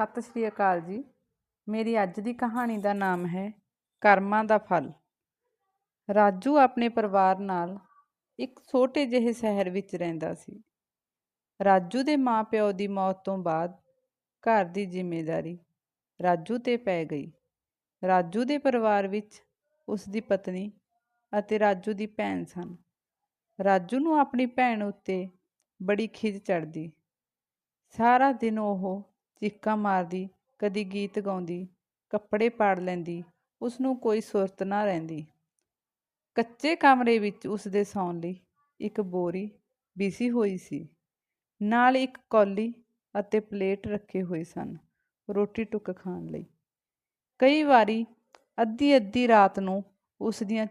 ਸਤਿ ਸ਼੍ਰੀ ਅਕਾਲ ਜੀ। ਮੇਰੀ ਅੱਜ ਦੀ ਕਹਾਣੀ ਦਾ ਨਾਮ ਹੈ ਕਰਮਾਂ ਦਾ ਫਲ। ਰਾਜੂ ਆਪਣੇ ਪਰਿਵਾਰ ਨਾਲ ਇੱਕ ਛੋਟੇ ਜਿਹੇ ਸ਼ਹਿਰ ਵਿੱਚ ਰਹਿੰਦਾ ਸੀ। ਰਾਜੂ ਦੇ ਮਾਪਿਓ ਦੀ ਮੌਤ ਤੋਂ ਬਾਅਦ ਘਰ ਦੀ ਜ਼ਿੰਮੇਵਾਰੀ ਰਾਜੂ ਤੇ ਪੈ ਗਈ। ਰਾਜੂ ਦੇ ਪਰਿਵਾਰ ਵਿੱਚ ਉਸ ਦੀ ਪਤਨੀ ਅਤੇ ਰਾਜੂ ਦੀ ਭੈਣ ਸਨ। ਰਾਜੂ ਨੂੰ ਆਪਣੀ ਭੈਣ ਉੱਤੇ ਬੜੀ ਖਿਜ ਚੜ੍ਹਦੀ। ਸਾਰਾ ਦਿਨ ਉਹ ਚੀਕਾਂ ਮਾਰਦੀ, ਕਦੀ ਗੀਤ ਗਾਉਂਦੀ, ਕੱਪੜੇ ਪਾੜ ਲੈਂਦੀ ਉਸ ਨੂੰ ਕੋਈ ਸੁਰਤ ਨਾ ਰਹਿੰਦੀ। ਕੱਚੇ ਕਮਰੇ ਵਿੱਚ ਉਸ ਦੇ ਸੌਣ ਲਈ ਇੱਕ ਬੋਰੀ ਬਿਸੀ ਹੋਈ ਸੀ। ਨਾਲ ਇੱਕ ਕੌਲੀ ਅਤੇ ਪਲੇਟ ਰੱਖੇ ਹੋਏ ਸਨ ਰੋਟੀ ਟੁੱਕ ਖਾਣ ਲਈ। ਕਈ ਵਾਰੀ ਅੱਧੀ ਅੱਧੀ ਰਾਤ ਨੂੰ ਉਸ ਦੀਆਂ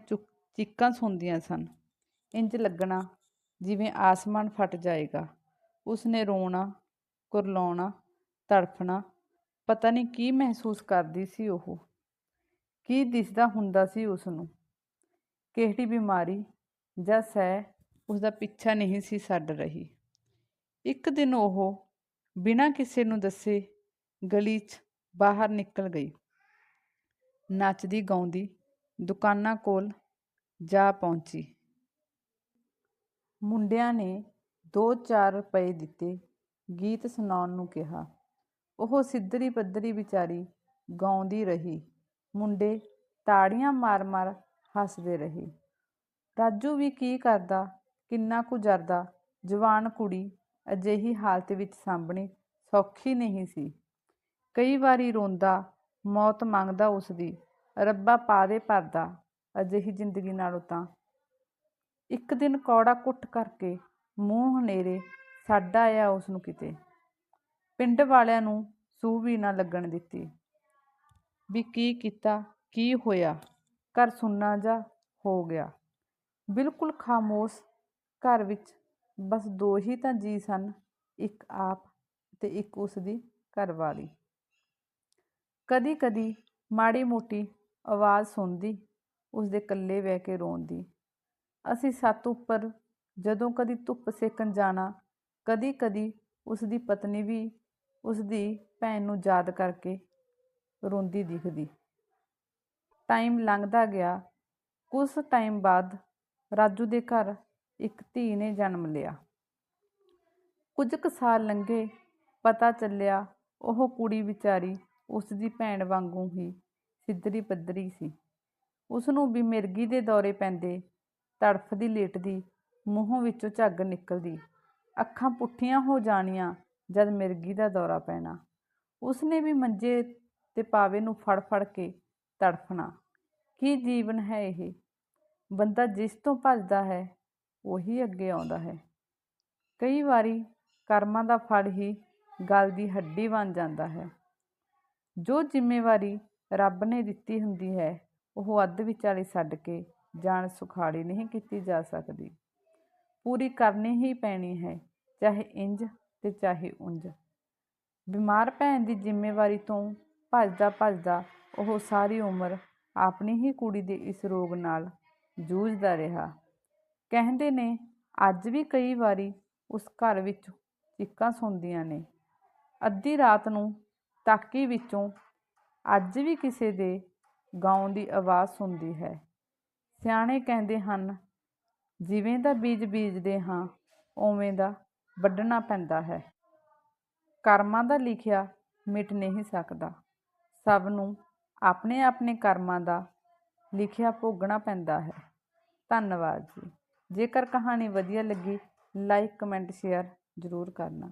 ਚੀਕਾਂ ਸੁਣਦੀਆਂ ਸਨ। ਇੰਜ ਲੱਗਣਾ ਜਿਵੇਂ ਆਸਮਾਨ ਫਟ ਜਾਏਗਾ। ਉਸਨੇ ਰੋਣਾ, ਕੁਰਲਾਉਣਾ ਤੜਫਣਾ। ਪਤਾ ਨਹੀਂ ਕੀ ਮਹਿਸੂਸ ਕਰਦੀ ਸੀ ਉਹ। ਕੀ ਦਿਸਦਾ ਹੁੰਦਾ ਸੀ ਉਸ ਨੂੰ ਕਿਹੜੀ ਬਿਮਾਰੀ ਜਾਂ ਸਹਿ ਉਸ ਦਾ ਪਿੱਛਾ ਨਹੀਂ ਸੀ ਛੱਡ ਰਹੀ। ਇੱਕ ਦਿਨ ਉਹ ਬਿਨਾਂ ਕਿਸੇ ਨੂੰ ਦੱਸੇ ਗਲੀ 'ਚ ਬਾਹਰ ਨਿਕਲ ਗਈ। ਨੱਚਦੀ ਗਾਉਂਦੀ ਦੁਕਾਨਾਂ ਕੋਲ ਜਾ ਪਹੁੰਚੀ। ਮੁੰਡਿਆਂ ਨੇ 2-4 ਰੁਪਏ ਦਿੱਤੇ ਗੀਤ ਸੁਣਾਉਣ ਨੂੰ ਕਿਹਾ। ਉਹ ਸਿੱਧਰੀ ਪੱਧਰੀ ਵਿਚਾਰੀ ਗਾਉਂਦੀ ਰਹੀ। ਮੁੰਡੇ ਤਾੜੀਆਂ ਮਾਰ-ਮਾਰ ਹੱਸਦੇ ਰਹੇ। ਰਾਜੂ ਵੀ ਕੀ ਕਰਦਾ, ਕਿੰਨਾ ਕੁ ਜਰਦਾ, ਜਵਾਨ ਕੁੜੀ ਅਜਿਹੀ ਹਾਲਤ ਵਿੱਚ ਸਾਂਭਣੀ ਸੌਖੀ ਨਹੀਂ ਸੀ। ਕਈ ਵਾਰੀ ਰੋਂਦਾ, ਮੌਤ ਮੰਗਦਾ ਉਸ ਦੀ ਰੱਬਾ ਪਾ ਦੇ ਪਰਦਾ ਅਜਿਹੀ ਜ਼ਿੰਦਗੀ ਨਾਲੋਂ ਤਾਂ। ਇੱਕ ਦਿਨ ਕੌੜਾ ਕੁੱਟ ਕਰਕੇ ਮੂੰਹ ਹਨੇਰੇ ਸਾਡਾ ਆਇਆ ਉਸ ਨੂੰ ਕਿਤੇ। ਪਿੰਡ ਵਾਲਿਆਂ ਨੂੰ ਸੂਹ ਵੀ ਨਾ ਲੱਗਣ ਦਿੱਤੀ। ਵੀ ਕੀ ਕੀਤਾ, ਕੀ ਹੋਇਆ, ਘਰ ਸੁੰਨਾ ਜਾ ਹੋ ਗਿਆ। ਬਿਲਕੁਲ ਖਾਮੋਸ਼ ਘਰ ਵਿੱਚ ਬਸ ਦੋ ਹੀ ਤਾਂ ਜੀ ਸਨ, ਇੱਕ ਆਪ ਤੇ ਇੱਕ ਉਸ ਦੀ ਘਰਵਾਲੀ। ਕਦੀ ਕਦੀ ਮਾੜੀ ਮੋਟੀ ਆਵਾਜ਼ ਸੁਣਦੀ ਉਸ ਦੇ ਇਕੱਲੇ ਬਹਿ ਕੇ ਰੋਂਦੀ। ਅਸੀਂ ਸੱਤ ਉੱਪਰ ਜਦੋਂ ਕਦੀ ਧੁੱਪ ਸੇਕਣ ਜਾਣਾ ਕਦੀ ਕਦੀ ਉਸ ਦੀ ਪਤਨੀ ਵੀ ਉਸ ਦੀ ਭੈਣ ਨੂੰ ਯਾਦ ਕਰਕੇ ਰੋਂਦੀ ਦਿਖਦੀ। ਟਾਈਮ ਲੰਘਦਾ ਗਿਆ। ਕੁਝ ਟਾਈਮ ਬਾਅਦ ਰਾਜੂ ਦੇ ਘਰ ਇੱਕ ਧੀ ਨੇ ਜਨਮ ਲਿਆ। ਕੁਝ ਕੁ ਸਾਲ ਲੰਘੇ, ਪਤਾ ਚੱਲਿਆ ਉਹ ਕੁੜੀ ਵਿਚਾਰੀ ਉਸ ਦੀ ਭੈਣ ਵਾਂਗੂ ਹੀ ਸਿੱਧਰੀ ਪੱਧਰੀ ਸੀ। ਉਸ ਨੂੰ ਵੀ ਮਿਰਗੀ ਦੇ ਦੌਰੇ ਪੈਂਦੇ ਤੜਫਦੀ ਲੇਟਦੀ ਮੂੰਹੋਂ ਵਿੱਚੋਂ ਝੱਗ ਨਿਕਲਦੀ। ਅੱਖਾਂ ਪੁੱਠੀਆਂ ਹੋ ਜਾਣੀਆਂ ਜਦ ਮਿਰਗੀ ਦਾ ਦੌਰਾ ਪੈਣਾ। ਉਸਨੇ ਵੀ ਮੰਜੇ ਤੇ ਪਾਵੇ ਨੂੰ ਫੜ ਫੜ ਕੇ ਤੜਫਣਾ। ਕੀ ਜੀਵਨ ਹੈ ਇਹ? ਬੰਦਾ ਜਿਸ ਤੋਂ ਭੱਜਦਾ ਹੈ, ਉਹੀ ਅੱਗੇ ਆਉਂਦਾ ਹੈ। ਕਈ ਵਾਰੀ ਕਰਮਾਂ ਦਾ ਫਲ ਹੀ ਗਲ ਦੀ ਹੱਡੀ ਬਣ ਜਾਂਦਾ ਹੈ। ਜੋ ਜ਼ਿੰਮੇਵਾਰੀ ਰੱਬ ਨੇ ਦਿੱਤੀ ਹੁੰਦੀ ਹੈ, ਉਹ ਅੱਧ ਵਿਚਾਲੇ ਛੱਡ ਕੇ ਜਾਣ ਸੁਖਾੜੀ ਨਹੀਂ ਕੀਤੀ ਜਾ ਸਕਦੀ। ਪੂਰੀ ਕਰਨੀ ਹੀ ਪੈਣੀ ਹੈ, ਚਾਹੇ ਇੰਜ ਤੇ ਚਾਹੇ ਉਂਝ। ਬਿਮਾਰ ਭੈਣ ਦੀ ਜ਼ਿੰਮੇਵਾਰੀ ਤੋਂ ਭੱਜਦਾ ਭੱਜਦਾ ਉਹ ਸਾਰੀ ਉਮਰ ਆਪਣੀ ਹੀ ਕੁੜੀ ਦੇ ਇਸ ਰੋਗ ਨਾਲ ਜੂਝਦਾ ਰਿਹਾ। ਕਹਿੰਦੇ ਨੇ, ਅੱਜ ਵੀ ਕਈ ਵਾਰੀ ਉਸ ਘਰ ਵਿੱਚ ਚੀਕਾਂ ਸੁਣਦੀਆਂ ਨੇ। ਅੱਧੀ ਰਾਤ ਨੂੰ ਤਾਕੀ ਵਿੱਚੋਂ ਅੱਜ ਵੀ ਕਿਸੇ ਦੇ ਗਾਉਣ ਦੀ ਆਵਾਜ਼ ਸੁਣਦੀ ਹੈ। ਸਿਆਣੇ ਕਹਿੰਦੇ ਹਨ, ਜਿਵੇਂ ਦਾ ਬੀਜ ਬੀਜਦੇ ਹਾਂ, ਉਵੇਂ ਦਾ ਵੱਢਣਾ ਪੈਂਦਾ ਹੈ। ਕਰਮਾਂ ਦਾ ਲਿਖਿਆ ਮਿਟ ਨਹੀਂ ਸਕਦਾ। ਸਭ ਨੂੰ ਆਪਣੇ ਆਪਣੇ ਕਰਮਾਂ ਦਾ ਲਿਖਿਆ ਭੋਗਣਾ ਪੈਂਦਾ ਹੈ। ਧੰਨਵਾਦ ਜੀ। ਜੇਕਰ ਕਹਾਣੀ ਵਧੀਆ ਲੱਗੀ ਲਾਈਕ ਕਮੈਂਟ ਸ਼ੇਅਰ ਜ਼ਰੂਰ ਕਰਨਾ।